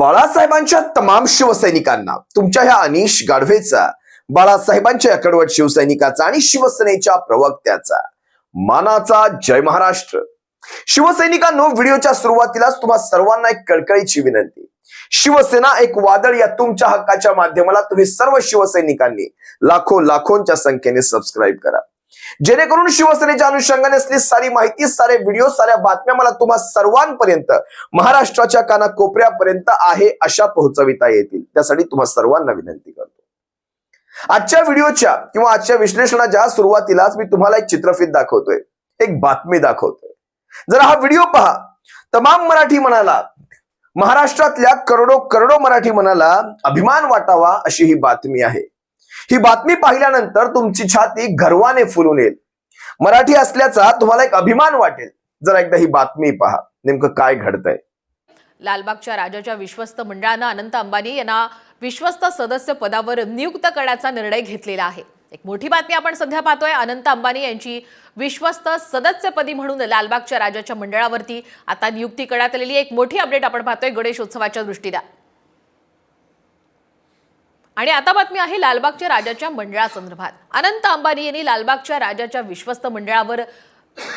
बाळासाहेबांच्या तमाम शिवसैनिकांना तुमच्या ह्या अनिश गाढवेचा बाळासाहेबांच्या या कडवट शिवसैनिकाचा आणि शिवसेनेच्या प्रवक्त्याचा. मानाचा जय महाराष्ट्र. शिवसैनिकांनो व्हिडिओच्या सुरुवातीलाच तुम्हा सर्वांना एक कळकळीची विनंती. शिवसेना एक वादळ या तुमच्या हक्काच्या माध्यमाला तुम्ही सर्व शिवसैनिकांनी लाखो लाखोंच्या संख्येने सबस्क्राईब करा. जेणेकरून शिवसेनेच्या अनुषंगाने असली सारी माहिती सारे व्हिडिओ साऱ्या बातम्या मला तुम्हा सर्वांपर्यंत महाराष्ट्राच्या कानाकोपऱ्यापर्यंत आहे अशा पोहोचविता येतील. त्यासाठी तुम्हा सर्वांना विनंती करतो. आजच्या व्हिडिओच्या किंवा आजच्या विश्लेषणाच्या सुरुवातीलाच मी तुम्हाला एक चित्रफित दाखवतोय. एक बातमी दाखवतोय. जरा हा व्हिडिओ पहा तमाम मराठी म्हणाला महाराष्ट्रातल्या करोडो करोडो मराठी मनाला अभिमान वाटावा अशी ही बातमी आहे. ही बातमी पाहिल्यानंतर तुमची छाती गर्वाने फुलून येईल. मराठी असल्याचा तुम्हाला एक अभिमान वाटेल. जरा एकदा ही बातमी पहा. नेमकं काय घडतंय? लालबागच्या राजाच्या विश्वस्त मंडळानं अनंत अंबानी यांना विश्वस्त सदस्य पदावर नियुक्त करण्याचा निर्णय घेतलेला आहे. एक मोठी बातमी आपण सध्या पाहतोय. अनंत अंबानी यांची विश्वस्त सदस्यपदी म्हणून लालबागच्या राजाच्या मंडळावरती आता नियुक्ती करण्यात आलेली एक मोठी अपडेट आपण पाहतोय गणेशोत्सवाच्या दृष्टीला आणि आता बातमी आहे लालबागच्या राजाच्या मंडळासंदर्भात. अनंत अंबानी यांनी लालबागच्या राजाच्या विश्वस्त मंडळावर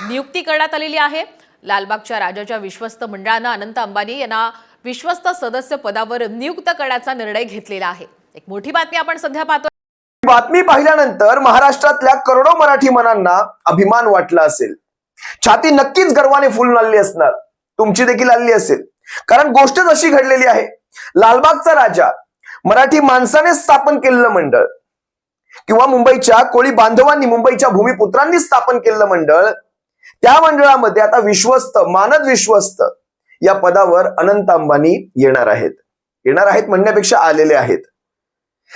नियुक्ती करण्यात आलेली आहे. लालबागच्या राजाच्या विश्वस्त मंडळानं अनंत अंबानी यांना विश्वस्त सदस्य पदावर नियुक्त करण्याचा निर्णय घेतलेला आहे. एक मोठी बातमी आपण सध्या पाहतो बातमी पाहिल्यानंतर महाराष्ट्रातल्या करोडो मराठी मनांना अभिमान वाटला असेल. छाती नक्कीच गर्वाने फुलून असणार. तुमची देखील आली असेल. कारण गोष्टच अशी घडलेली आहे. लालबागचा राजा मराठी माणसाने स्थापन केलेलं मंडळ. किंवा मुंबईच्या कोळी बांधवांनी मुंबईच्या भूमिपुत्रांनी स्थापन केलेलं मंडळ. त्या मंडळामध्ये आता विश्वस्त मानद विश्वस्त या पदावर अनंत अंबानी येणार आहेत. येणार आहेत म्हणण्यापेक्षा आलेले आहेत.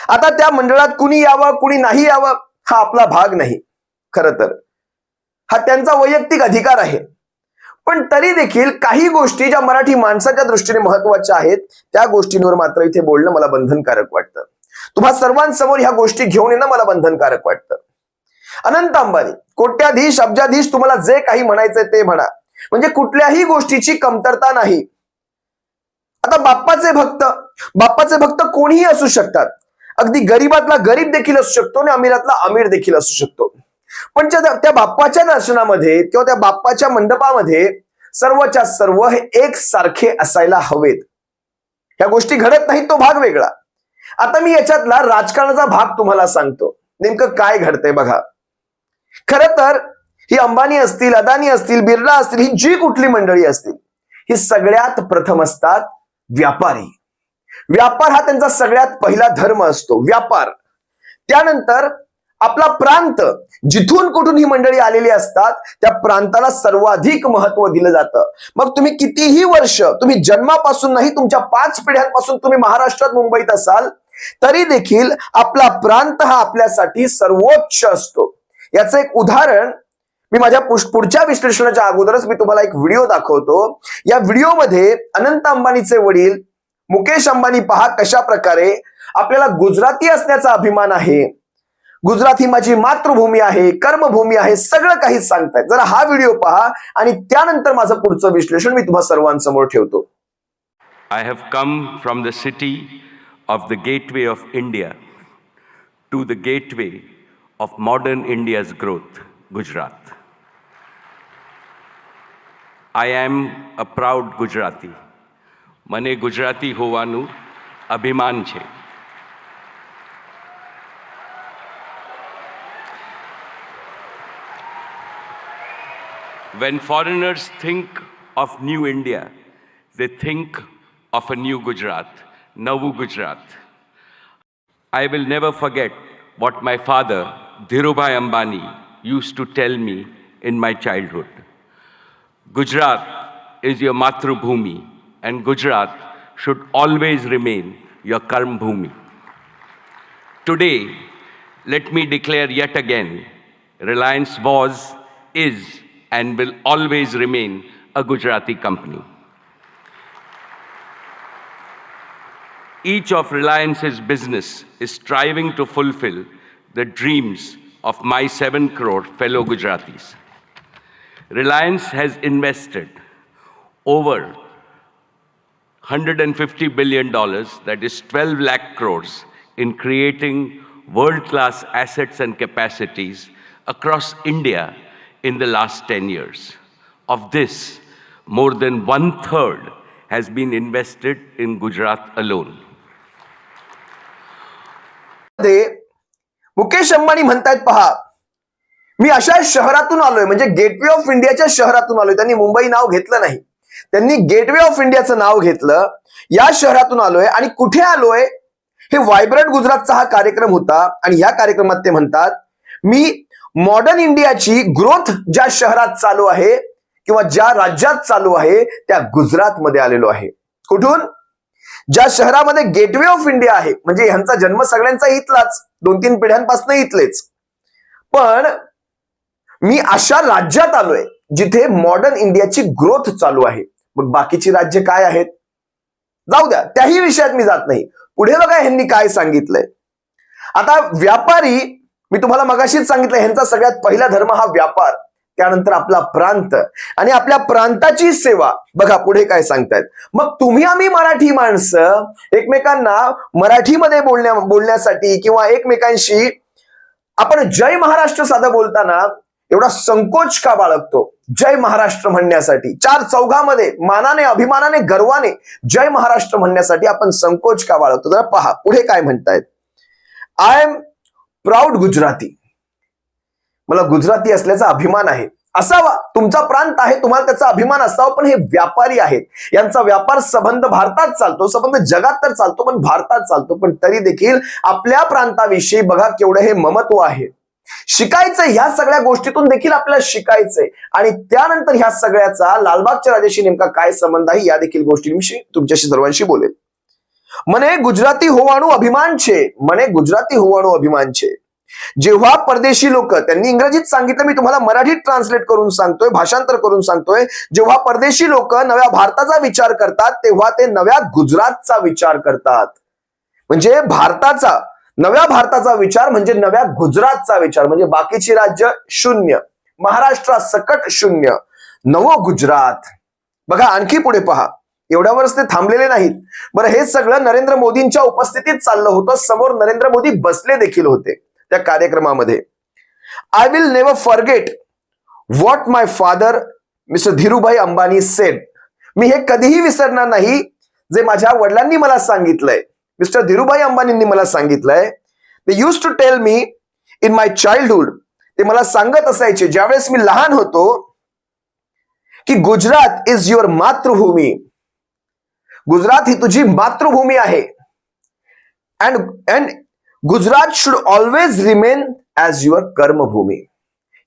आता त्या मंडळात कुणी यावं कुणी नाही यावं हा आपला भाग नाही. खर तर. हा त्यांचा वैयक्तिक अधिकार आहे. पण तरी देखील काही गोष्टी ज्या मराठी माणसाच्या दृष्टीने महत्त्वाच्या आहेत त्या गोष्टींवर मात्र इथे बोलणं मला बंधनकारक वाटतं. तुम्हा सर्वांसमोर ह्या गोष्टी घेऊन येणं मला बंधनकारक वाटतं. अनंत अंबानी कोट्याधीश अब्जाधीश तुम्हाला जे काही म्हणायचंय ते म्हणा. म्हणजे कुठल्याही गोष्टीची कमतरता नाही. आता बाप्पाचे भक्त बाप्पाचे भक्त कोणीही असू शकतात. अगदी गरीबातला गरीब देखील असू शकतो आणि अमीरातला अमीर देखील असू शकतो. पण त्या बाप्पाच्या दर्शनामध्ये किंवा त्या बाप्पाच्या मंडपामध्ये सर्वच्या सर्व हे एक सारखे असायला हवेत. ह्या गोष्टी घडत नाहीत तो भाग वेगळा. आता मी याच्यातला राजकारणाचा भाग तुम्हाला सांगतो. नेमकं काय घडतंय बघा. खर तर ही अंबानी असतील अदानी असतील बिर्ला असतील ही जी कुठली मंडळी असतील ही सगळ्यात प्रथम असतात व्यापारी. व्यापार हा त्यांचा सगळ्यात पहिला धर्म असतो. व्यापार. त्यानंतर आपला प्रांत जिथून कुठून ही मंडळी आलेली असतात त्या प्रांताला सर्वाधिक महत्त्व दिलं जातं. मग तुम्ही कितीही वर्ष तुम्ही जन्मापासून नाही तुमच्या पाच पिढ्यांपासून तुम्ही महाराष्ट्रात मुंबईत असाल तरी देखील आपला प्रांत हा आपल्यासाठी सर्वोच्च असतो. याचं एक उदाहरण मी माझ्या पुढच्या विश्लेषणाच्या अगोदरच मी तुम्हाला एक व्हिडिओ दाखवतो. या व्हिडिओमध्ये अनंत अंबानीचे वडील मुकेश अंबानी पहा कशा प्रकारे आपल्याला गुजराती असण्याचा अभिमान आहे. गुजरात ही माझी मातृभूमी आहे कर्मभूमी आहे सगळं काही सांगतायत जरा हा व्हिडिओ पहा आणि त्यानंतर माझं पुढचं विश्लेषण मी तुम्हा सर्वांसमोर ठेवतो I have come from the city of the gateway of India to the gateway of modern India's growth, Gujarat. I am a proud Gujarati. મને ગુજરાતી હોવાનું અભિમાન છે When foreigners think of New India, they think of a new Gujarat, Navu Gujarat. I will never forget what my father, Dhirubhai Ambani, used to tell me in my childhood. Gujarat is your Matrubhumi, and Gujarat should always remain your Karm Bhumi. Today, let me declare yet again Reliance was, is, and will always remain a Gujarati company. Each of Reliance's business is striving to fulfill the dreams of my 7 crore fellow Gujaratis. Reliance has invested over 150 billion dollars, that is 12 lakh crores, in creating world-class assets and capacities across India in the last 10 years. Of this, more than one third has been invested in Gujarat alone. Mukesh Ambani म्हणतायत पहा मी अशा शहरातून आलोय म्हणजे gateway of इंडियाच्या शहरातून आलोय त्यांनी मुंबई नाव घेतलं नाही त्यांनी गेटवे ऑफ इंडियाचं नाव घेतलं या शहरातून आलोय आणि कुठे आलोय हे व्हायब्रंट गुजरातचा हा कार्यक्रम होता आणि या कार्यक्रमात ते म्हणतात मी मॉडर्न इंडियाची ग्रोथ ज्या शहरात चालू आहे किंवा ज्या राज्यात चालू आहे त्या गुजरातमध्ये आलेलो आहे. कुठून? ज्या शहरामध्ये गेटवे ऑफ इंडिया आहे म्हणजे ह्यांचा जन्म सगळ्यांचा इथलाच दोन तीन पिढ्यांपासून इथलेच. पण मी अशा राज्यात आलोय जिथे मॉडर्न इंडियाची ग्रोथ चालू आहे. मग बाकीची राज्य काय आहेत? जाऊ द्या त्याही विषयात मी जात नाही. पुढे बघा ह्यांनी काय सांगितलंय. आता व्यापारी मी तुम्हाला मगाशीच सांगितलं ह्यांचा सगळ्यात पहिला धर्म हा व्यापार त्यानंतर आपला प्रांत. आणि आपल्या प्रांताची सेवा. बघा पुढे काय सांगतायत. मग तुम्ही आम्ही मराठी माणसं एकमेकांना मराठीमध्ये बोलण्या बोलण्यासाठी किंवा एकमेकांशी आपण जय महाराष्ट्र साधं बोलताना एवढा संकोच का बाळगतो? जय महाराष्ट्र म्हणण्यासाठी. चार चौघामध्ये मानाने अभिमानाने गर्वाने जय महाराष्ट्र म्हणण्यासाठी आपण संकोच का बाळगतो? जरा पहा पुढे काय म्हणतायत. I am proud Gujarati. मला गुजराती असल्याचा अभिमान आहे. असावा तुमचा प्रांत आहे तुम्हाला त्याचा अभिमान असावा पण हे व्यापारी आहेत. यांचा व्यापार संबंध भारतात चालतो संबंध जगात तर चालतो पण भारतात चालतो पण तरी देखील आपल्या प्रांताविषयी बघा केवढं हे ममत्व आहे. शिकायचं ह्या सगळ्या गोष्टीतून देखील आपल्याला शिकायचंय. आणि त्यानंतर ह्या सगळ्याचा लालबागच्या राजाशी नेमका काय संबंध आहे या देखील गोष्टींविषयी तुमच्याशी सर्वांशी बोलेल મને ગુજરાતી હોવાનું અભિમાન છે મને ગુજરાતી હોવાનું અભિમાન છે जेव्हा परदेशी लोक त्यांनी इंग्रजीत सांगितलं मी तुम्हाला मराठीत ट्रान्सलेट करून सांगतोय भाषांतर करून सांगतोय जेव्हा परदेशी लोक नव्या भारताचा विचार करतात तेव्हा ते नव्या गुजरातचा विचार करतात म्हणजे भारताचा नव्या भारताचा विचार म्हणजे नव्या गुजरातचा विचार म्हणजे बाकीची राज्य शून्य महाराष्ट्रा सकट शून्य नवं गुजरात बघा आणखी पुढे पहा एवढ्यावरच ते थांबलेले नाहीत. बरं हे सगळं नरेंद्र मोदींच्या उपस्थितीत चाललं होतं. समोर नरेंद्र मोदी बसले देखील होते त्या कार्यक्रमामध्ये. I will never forget what my father mister Dhirubhai Ambani said मी हे कधीही विसरणार नाही जे माझ्या वडिलांनी मला सांगितलंय. मिस्टर धीरूभाई अंबानींनी मला सांगितलंय they use to tell me in my childhood ते मला सांगत असायचे ज्यावेळेस मी लहान होतो की गुजरात इज युअर मातृभूमी. गुजरात ही तुझी मातृभूमी आहे. And and Gujarat should always remain as your कर्मभूमी.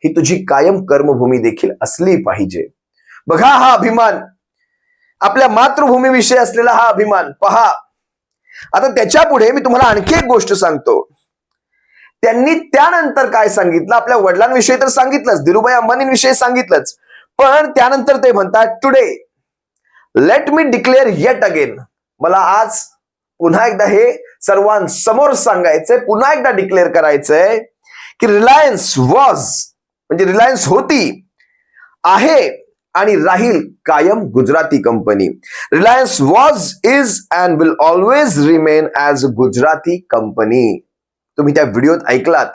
ही तुझी कायम कर्मभूमी देखील असली पाहिजे. बघा हा अभिमान. आपल्या मातृभूमीविषयी असलेला हा अभिमान. पहा. आता त्याच्या पुढे मी तुम्हाला आणखी एक गोष्ट सांगतो. त्यांनी त्यानंतर काय सांगितलं? आपल्या वडिलांविषयी तर सांगितलंच. धीरूभाई अंबानींविषयी सांगितलंच. पण त्यानंतर ते म्हणतात today let me declare yet again मला आज पुन्हा एकदा हे सर्वांसमोर सांगायचंय पुन्हा एकदा डिक्लेअर करायचंय की रिलायन्स वॉज म्हणजे रिलायन्स होती आहे आणि राहील कायम Gujarati company. Reliance was is and will always remain as Gujarati company. तुम्ही त्या व्हिडिओत ऐकलात.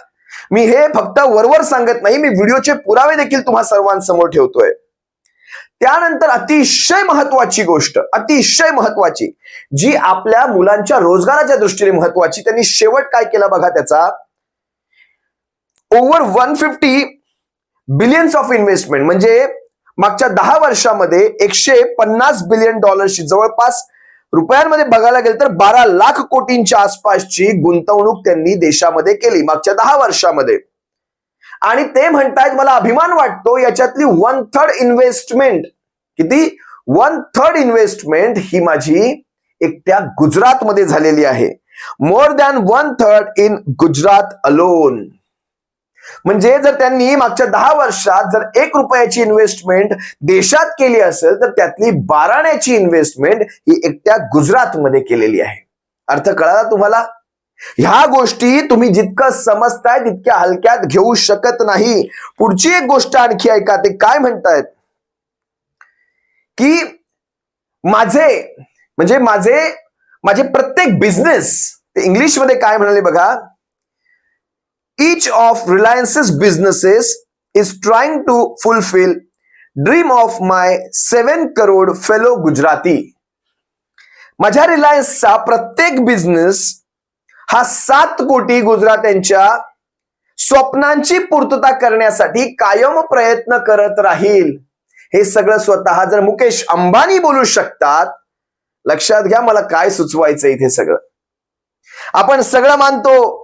मी हे फक्त वरवर सांगत नाही मी व्हिडिओचे पुरावे देखील तुम्हा सर्वांसमोर ठेवतोय. त्यानंतर अतिशय महत्वाची गोष्ट अतिशय महत्वाची जी आपल्या मुलांच्या रोजगाराच्या दृष्टीने महत्वाची. त्यांनी शेवट काय केला बघा त्याचा? Over one fifty billions of investment म्हणजे मागच्या दहा वर्षामध्ये एकशे पन्नास बिलियन डॉलर्सची जवळपास रुपयांमध्ये बघायला गेलं तर बारा लाख कोटींच्या आसपासची गुंतवणूक त्यांनी देशामध्ये केली मागच्या दहा वर्षामध्ये. आणि ते म्हणतायत मला अभिमान वाटतो याच्यातली वन थर्ड इन्व्हेस्टमेंट किती? वन थर्ड इन्व्हेस्टमेंट ही माझी एकट्या गुजरातमध्ये झालेली आहे. More than one third in Gujarat alone म्हणजे जर त्यांनी मागच्या दहा वर्षात जर एक रुपयाची इन्व्हेस्टमेंट देशात केली असेल तर त्यातली बाराण्याची इन्व्हेस्टमेंट ही एकट्या गुजरातमध्ये केलेली आहे. अर्थ कळाला तुम्हाला? ह्या गोष्टी तुम्ही जितकं समजताय, तितक्या हलक्यात घेऊ शकत नाही. पुढची एक गोष्ट आणखी ऐका, ते काय म्हणतायत? की माझे, म्हणजे माझे माझे प्रत्येक बिझनेस ते इंग्लिशमध्ये काय म्हणाले बघा? Each of Reliance's businesses is trying to fulfill dream of my 7 crore. माझ्या रिलायन्सचा प्रत्येक बिझनेस हा सात कोटी गुजरात्यांच्या स्वप्नांची पूर्तता करण्यासाठी कायम प्रयत्न करत राहील. हे सगळं स्वतः जर मुकेश अंबानी बोलू शकतात लक्षात घ्या मला काय सुचवायचं इथे सगळं. आपण सगळं मानतो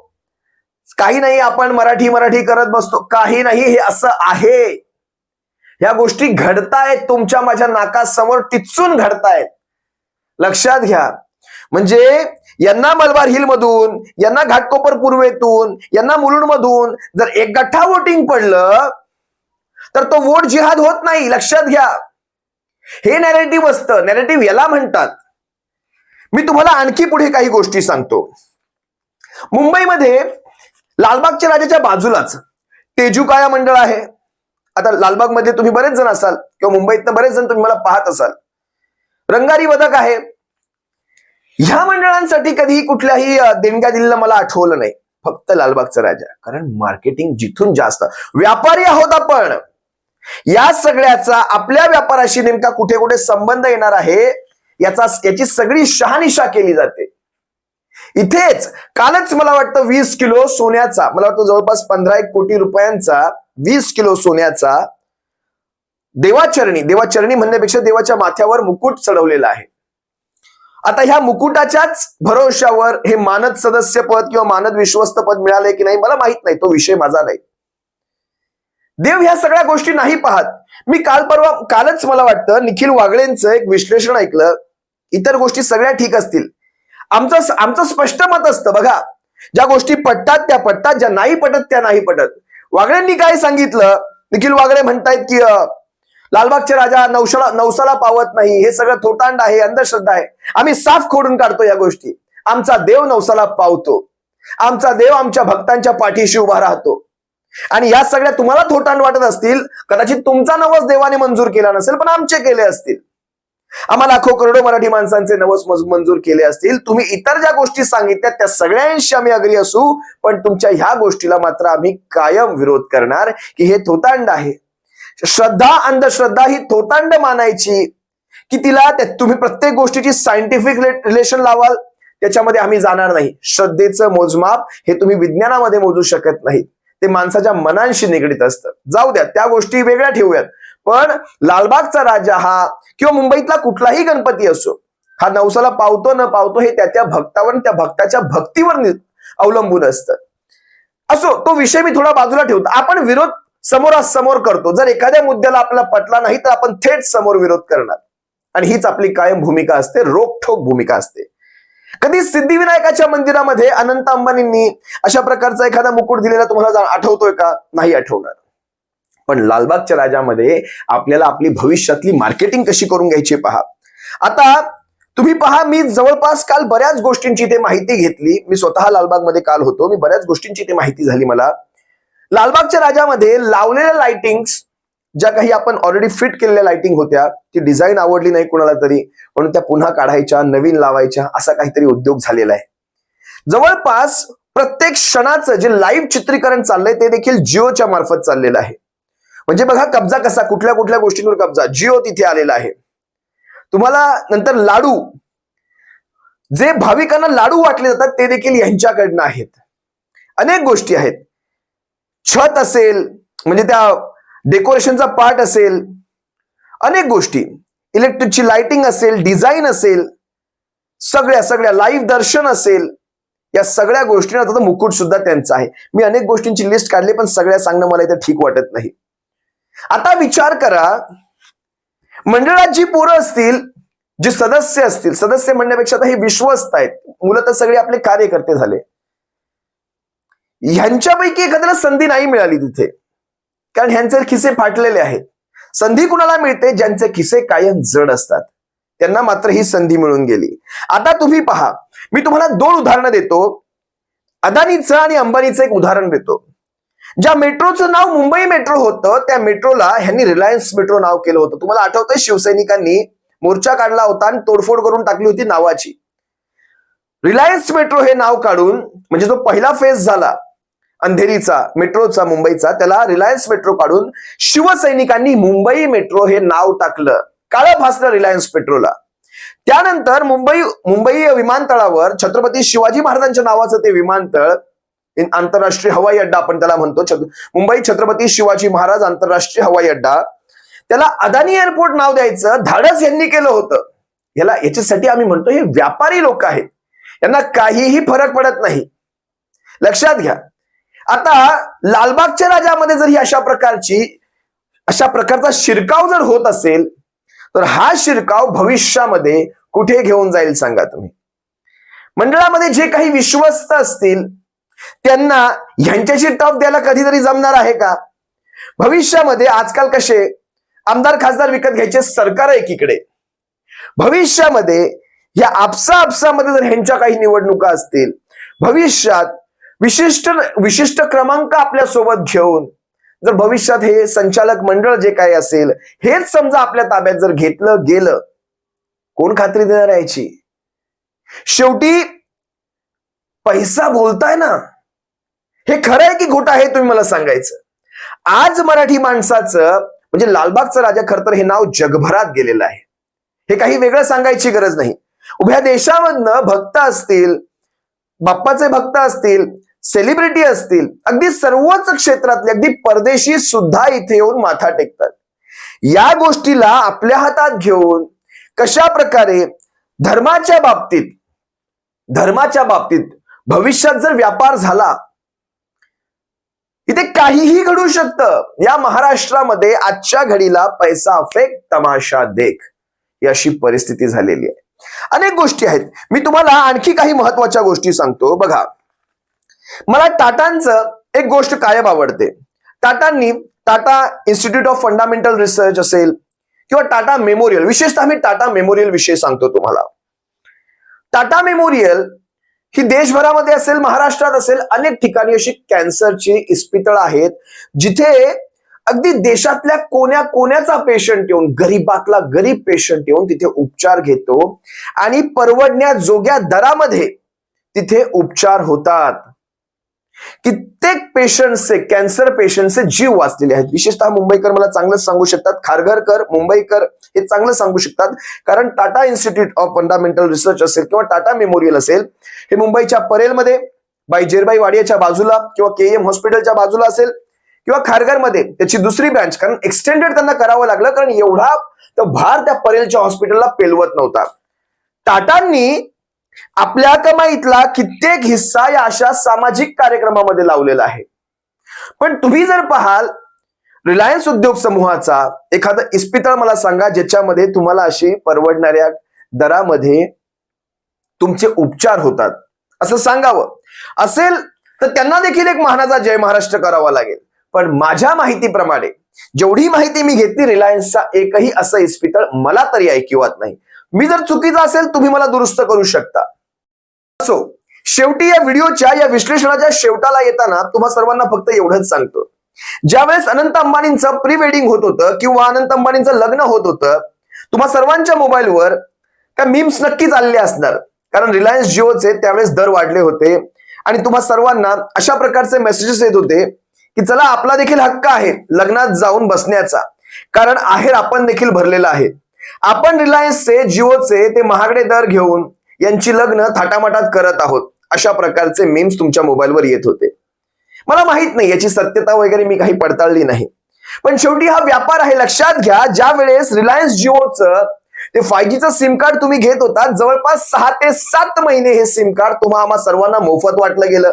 काही नाही आपण मराठी मराठी करत बसतो काही नाही हे असं आहे. या गोष्टी घडतायत तुमच्या माझ्या नाकासमोर टिचून घडतायत. लक्षात घ्या. म्हणजे यांना मलबार हिल मधून यांना घाटकोपर पूर्वेतून यांना मुलुंड मधून जर एक गठ्ठा वोटिंग पडलं तर तो वोट जिहाद होत नाही लक्षात घ्या. हे नॅरेटिव्ह असतं. नॅरेटिव्ह याला म्हणतात. मी तुम्हाला आणखी पुढे काही गोष्टी सांगतो. मुंबईमध्ये लालबागच्या राजाच्या बाजूलाच तेजुकाया मंडळ आहे. आता लालबागमध्ये तुम्ही बरेच जण असाल किंवा मुंबईतनं बरेच जण तुम्ही मला पाहत असाल. रंगारी वदक आहे. ह्या मंडळांसाठी कधीही कुठल्याही देणग्या दिलेलं मला आठवलं नाही. फक्त लालबागचा राजा. कारण मार्केटिंग जिथून जास्त. व्यापारी आहोत आपण. या सगळ्याचा आपल्या व्यापाराशी नेमका कुठे कुठे संबंध येणार आहे याचा याची सगळी शहानिशा केली जाते. इथेच कालच मला वाटतं वीस किलो सोन्याचा मला वाटतं जवळपास पंधरा एक कोटी रुपयांचा वीस किलो सोन्याचा देवाचरणी देवाचरणी म्हणण्यापेक्षा देवाच्या माथ्यावर मुकुट चढवलेला आहे. आता ह्या मुकुटाच्याच भरोशावर हे मानद सदस्य पद किंवा मानद विश्वस्त पद मिळाले की नाही मला माहीत नाही. तो विषय माझा नाही. देव ह्या सगळ्या गोष्टी नाही पाहत. मी काल परवा कालच मला वाटतं निखिल वागळेंचं एक विश्लेषण ऐकलं. इतर गोष्टी सगळ्या ठीक असतील. आमचं आमचं स्पष्ट मत असतं बघा. ज्या गोष्टी पटतात त्या पटतात ज्या नाही पटत त्या नाही पटत. वागळेंनी काय सांगितलं? निखिल वागळे म्हणतायत की लालबागचे राजा नवशाला नवसाला पावत नाही. हे सगळं थोटांड आहे अंधश्रद्धा आहे. आम्ही साफ खोडून काढतो या गोष्टी. आमचा देव नवसाला पावतो. आमचा देव आमच्या भक्तांच्या पाठीशी उभा राहतो. आणि या सगळ्या तुम्हाला थोटांड वाटत असतील कदाचित तुमचा नवस देवाने मंजूर केला नसेल पण आमचे केले असतील. आम्हाला लाखो करोडो मराठी माणसांचे नवस मंजूर केले असतील. तुम्ही इतर ज्या गोष्टी सांगितल्या त्या सगळ्यांशी आम्ही अग्री असू पण तुमच्या ह्या गोष्टीला मात्र आम्ही कायम विरोध करणार की हे थोतांड आहे. श्रद्धा अंधश्रद्धा ही थोतांड मानायची की तिला तुम्ही प्रत्येक गोष्टीची सायंटिफिक रिलेशन लावाल त्याच्यामध्ये आम्ही जाणार नाही. श्रद्धेचं मोजमाप हे तुम्ही विज्ञानामध्ये मोजू शकत नाही. ते माणसाच्या मनांशी निगडीत असतं. जाऊ द्या त्या गोष्टी वेगळ्या ठेवूयात. पण लालबागचा राजा हा किंवा मुंबईतला कुठलाही गणपती असो हा नवसाला पावतो न पावतो हे त्या त्या भक्तावर त्या भक्ताच्या भक्तीवर अवलंबून असतं. असो तो विषय मी थोडा बाजूला ठेवतो. आपण विरोध समोरासमोर करतो. जर एखाद्या मुद्द्याला आपला पटला नाही तर आपण थेट समोर विरोध करणार. आणि हीच आपली कायम भूमिका असते रोखठोक भूमिका असते. कधी सिद्धिविनायकाच्या मंदिरामध्ये अनंत अंबानींनी अशा प्रकारचा एखादा मुकुट दिलेला तुम्हाला आठवतोय का? नाही आठवणार. पण लालबागच्या राजामध्ये आपल्याला आपली भविष्यातली मार्केटिंग कशी करून घ्यायची पहा. आता तुम्ही पहा मी जवळपास काल बऱ्याच गोष्टींची ते माहिती घेतली. मी स्वतः लालबागमध्ये काल होतो. मी बऱ्याच गोष्टींची ते माहिती झाली मला. लालबागच्या राजामध्ये लावलेल्या लाइटिंग्स ज्या काही आपण ऑलरेडी फिट केलेल्या लाइटिंग होत्या ती डिझाईन आवडली नाही कुणाला तरी म्हणून त्या पुन्हा काढायच्या नवीन लावायच्या असा काहीतरी उद्योग झालेला आहे. जवळपास प्रत्येक क्षणाचं जे लाईव्ह चित्रीकरण चाललंय ते देखील जिओच्या मार्फत चाललेलं आहे. म्हणजे बघा कब्जा कसा कुठल्या कुठल्या गोष्टींवर कब्जा जिओ तिथे आलेला आहे. तुम्हाला नंतर लाडू जे भाविकांना लाडू वाटले जातात ते देखील यांच्याकडनं आहेत. अनेक गोष्टी आहेत. छत असेल म्हणजे त्या डेकोरेशनचा पार्ट असेल अनेक गोष्टी. इलेक्ट्रिकची लाइटिंग असेल डिझाईन असेल सगळ्या सगळ्या लाईव्ह दर्शन असेल या सगळ्या गोष्टींना आता मुकुट सुद्धा त्यांचा आहे. मी अनेक गोष्टींची लिस्ट काढली पण सगळ्या सांगणं मला इथे ठीक वाटत नाही. आता विचार करा मंडळात जी पोरं असतील जे सदस्य असतील सदस्य म्हणण्यापेक्षा आता हे विश्वस्त आहेत. मुलं तर सगळे आपले कार्यकर्ते झाले. ह्यांच्यापैकी एखाद्याला संधी नाही मिळाली तिथे. कारण ह्यांचे खिसे फाटलेले आहेत. संधी कुणाला मिळते? ज्यांचे खिसे कायम जड असतात. त्यांना मात्र ही संधी मिळून गेली. आता तुम्ही पहा. मी तुम्हाला दोन उदाहरणं देतो. अदानीचं आणि अंबानीचं एक उदाहरण देतो. ज्या मेट्रोचं नाव मुंबई मेट्रो होतं त्या मेट्रोला ह्यांनी रिलायन्स मेट्रो नाव केलं होतं. तुम्हाला आठवतंय शिवसैनिकांनी मोर्चा काढला होता आणि तोडफोड करून टाकली होती नावाची. रिलायन्स मेट्रो हे नाव काढून म्हणजे जो पहिला फेज झाला अंधेरीचा मेट्रोचा मुंबईचा त्याला रिलायन्स मेट्रो काढून शिवसैनिकांनी मुंबई मेट्रो हे नाव टाकलं. काळं फासलं रिलायन्स मेट्रोला त्यानंतर मुंबई मुंबई विमानतळावर छत्रपती शिवाजी महाराजांच्या नावाचं ते विमानतळ आंतरराष्ट्रीय हवाई अड्डा आपण त्याला म्हणतो मुंबई छत्रपती शिवाजी महाराज आंतरराष्ट्रीय हवाई अड्डा. त्याला अदानी एअरपोर्ट नाव द्यायचं धाडस यांनी केलं होतं. याला याच्यासाठी आम्ही म्हणतो हे व्यापारी लोक आहेत. यांना काहीही फरक पडत नाही. लक्षात घ्या. आता लालबागच्या राजामध्ये जर ही अशा प्रकारची अशा प्रकारचा शिरकाव जर होत असेल तर हा शिरकाव भविष्यामध्ये कुठे घेऊन जाईल सांगा तुम्ही? मंडळामध्ये जे काही विश्वस्त असतील त्यांना ह्यांच्याशी टफ द्यायला कधीतरी जमणार आहे का? भविष्यामध्ये आजकाल कसे आमदार खासदार विकत घ्यायचे सरकार एकीकडे. भविष्यामध्ये या आपसा आपसामध्ये जर ह्यांच्या काही निवडणुका असतील भविष्यात विशिष्ट विशिष्ट क्रमांक आपल्यासोबत घेऊन जर भविष्यात हे संचालक मंडळ जे काही असेल हेच समजा आपल्या ताब्यात जर घेतलं गेलं कोण खात्री देणार आहे याची? शेवटी पैसा बोलताय ना? हे खरं आहे की खोटं आहे तुम्ही मला सांगायचं? आज मराठी माणसाचं म्हणजे लालबागचं राजा खरं तर हे नाव जगभरात गेलेलं आहे. हे काही वेगळं सांगायची गरज नाही. उभ्या देशामधनं भक्त असतील बाप्पाचे भक्त असतील सेलिब्रिटी असतील अगदी सर्वच क्षेत्रातले अगदी परदेशी सुद्धा इथे येऊन माथा टेकतात. या गोष्टीला आपल्या हातात घेऊन कशा प्रकारे धर्माच्या बाबतीत धर्माच्या बाबतीत भविष्यात जर व्यापार झाला इथे काहीही घडू शकतं. या महाराष्ट्रामध्ये आजच्या घडीला पैसा फेक तमाशा देख ही अशी परिस्थिती झालेली आहे. अनेक गोष्टी आहेत. मी तुम्हाला आणखी काही महत्त्वाच्या गोष्टी सांगतो. बघा मला टाटांचं एक गोष्ट कायम आवडते. टाटांनी Tata institute of fundamental research असेल किंवा टाटा मेमोरियल विशेषतः मी टाटा मेमोरियल विषयी सांगतो तुम्हाला. टाटा मेमोरियल ही देशभरामध्ये असेल महाराष्ट्रात असेल अनेक ठिकाणी अशी कॅन्सरची इस्पितळ आहेत जिथे अगदी देशातल्या कोण्या कोण्याचा पेशंट येऊन गरीबातला गरीब पेशंट येऊन तिथे उपचार घेतो आणि परवडण्याजोग्या दरामध्ये तिथे उपचार होतात. कित्येक पेशंटचे कॅन्सर पेशंटचे जीव वाचलेले आहेत. विशेषतः मुंबईकर मला चांगलंच सांगू शकतात. खारघरकर मुंबईकर हे चांगलं सांगू शकतात. कारण Tata institute of fundamental research असेल किंवा टाटा मेमोरियल असेल हे मुंबईच्या परेलमध्ये बाई जेरबाई वाडियाच्या बाजूला किंवा के एम हॉस्पिटलच्या बाजूला असेल किंवा खारघरमध्ये त्याची दुसरी ब्रँच कारण एक्सटेंडेड त्यांना करावं लागलं कारण एवढा तो भार त्या परेलच्या हॉस्पिटलला पेलवत नव्हता. टाटांनी आपल्या कमाईतला कित्येक हिस्सा या अशा सामाजिक कार्यक्रमामध्ये लावलेला आहे. पण तुम्ही जर पाहाल रिलायन्स उद्योग समूहाचा एखादं इस्पितळ मला सांगा ज्याच्यामध्ये तुम्हाला अशी परवडणाऱ्या दरामध्ये तुमचे उपचार होतात. असं सांगावं. असेल तर त्यांना देखील एक महानाचा जय महाराष्ट्र करावा लागेल. पण माझ्या माहितीप्रमाणे जेवढी माहिती मी घेतली रिलायन्सचा एकही असं इस्पितळ मला तरी ऐकिवात नाही. मी जर चुकीचा असेल तुम्ही मला दुरुस्त करू शकता. असो शेवटी या व्हिडिओच्या या विश्लेषणाच्या शेवटाला येताना तुम्हा सर्वांना फक्त एवढंच सांगतो. ज्यावेळेस अनंत अंबानींचं प्री वेडिंग होत होतं किंवा अनंत अंबानींचं लग्न होत होतं तुम्हा सर्वांच्या मोबाईलवर त्या मीम्स नक्कीच आलेले असणार. कारण रिलायन्स जिओचे त्यावेळेस दर वाढले होते आणि तुम्हा सर्वांना अशा प्रकारचे मेसेजेस येत होते की चला आपला देखील हक्क आहे लग्नात जाऊन बसण्याचा. कारण आहेर आपण देखील भरलेला आहे. आपण रिलायन्सचे जिओचे ते महागडे दर घेऊन यांची लग्न थाटामाटात करत आहोत अशा प्रकारचे मीम्स तुमच्या मोबाईलवर येत होते. मला माहीत नाही याची सत्यता वगैरे मी काही पडताळली नाही. पण शेवटी हा व्यापार आहे लक्षात घ्या ज्या वेळेस रिलायन्स जिओचं ते फाय जीचं सिम कार्ड तुम्ही घेत होता जवळपास सहा ते सात महिने हे सिम कार्ड तुम्हा आम्हा सर्वांना मोफत वाटलं गेलं.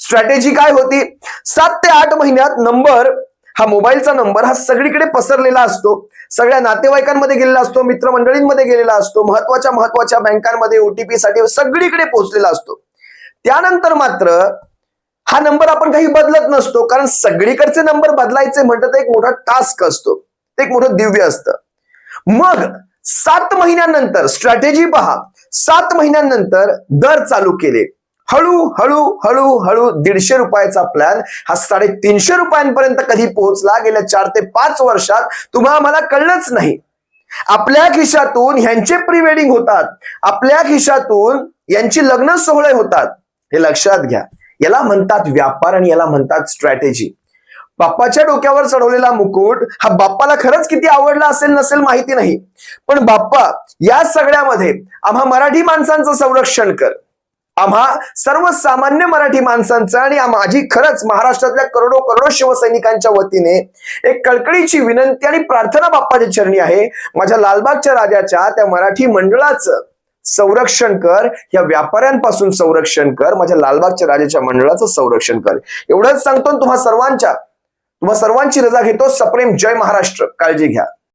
स्ट्रॅटेजी काय होती? सात ते आठ महिन्यात नंबर हा मोबाईलचा नंबर हा सगळीकडे पसरलेला असतो. सगळ्या नातेवाईकांमध्ये गेलेला असतो मित्रमंडळींमध्ये गेलेला असतो महत्त्वाच्या महत्त्वाच्या बँकांमध्ये ओटीपी साठी सगळीकडे पोहोचलेला असतो. त्यानंतर मात्र हा नंबर आपण काही बदलत नसतो कारण सगळीकडचे नंबर बदलायचे म्हणतात ते एक मोठा टास्क असतो. ते एक मोठं दिव्य असतं. मग सात महिन्यानंतर स्ट्रॅटेजी पहा. सात महिन्यानंतर दर चालू केले. हळू हळू हळू हळू दीडशे रुपयाचा प्लॅन हा साडेतीनशे रुपयांपर्यंत कधी पोहोचला? गेल्या चार ते पाच वर्षात तुम्हाला आम्हाला कळलंच नाही. आपल्या खिशातून ह्यांचे प्री वेडिंग होतात. आपल्या खिशातून यांची लग्न सोहळे होतात. हे लक्षात घ्या. याला म्हणतात व्यापार आणि याला म्हणतात स्ट्रॅटेजी बाप्पाच्या डोक्यावर चढवलेला मुकुट हा बाप्पाला खरंच किती आवडला असेल नसेल माहिती नाही. पण बाप्पा या सगळ्यामध्ये आम्हा मराठी माणसांचं संरक्षण कर. आम्हा सर्वसामान्य मराठी माणसांचं आणि माझी खरंच महाराष्ट्रातल्या करोडो करोडो शिवसैनिकांच्या वतीने एक कळकळीची विनंती आणि प्रार्थना बाप्पाच्या चरणी आहे. माझ्या लालबागच्या राजाच्या त्या मराठी मंडळाचं संरक्षण कर या व्यापाऱ्यांपासून संरक्षण कर माझ्या लालबागच्या राजाच्या मंडळाचं संरक्षण कर. एवढंच सांगतो तुम्हा सर्वांच्या तुम्हा सर्वांची रजा घेतो. सप्रेम जय महाराष्ट्र. काळजी घ्या.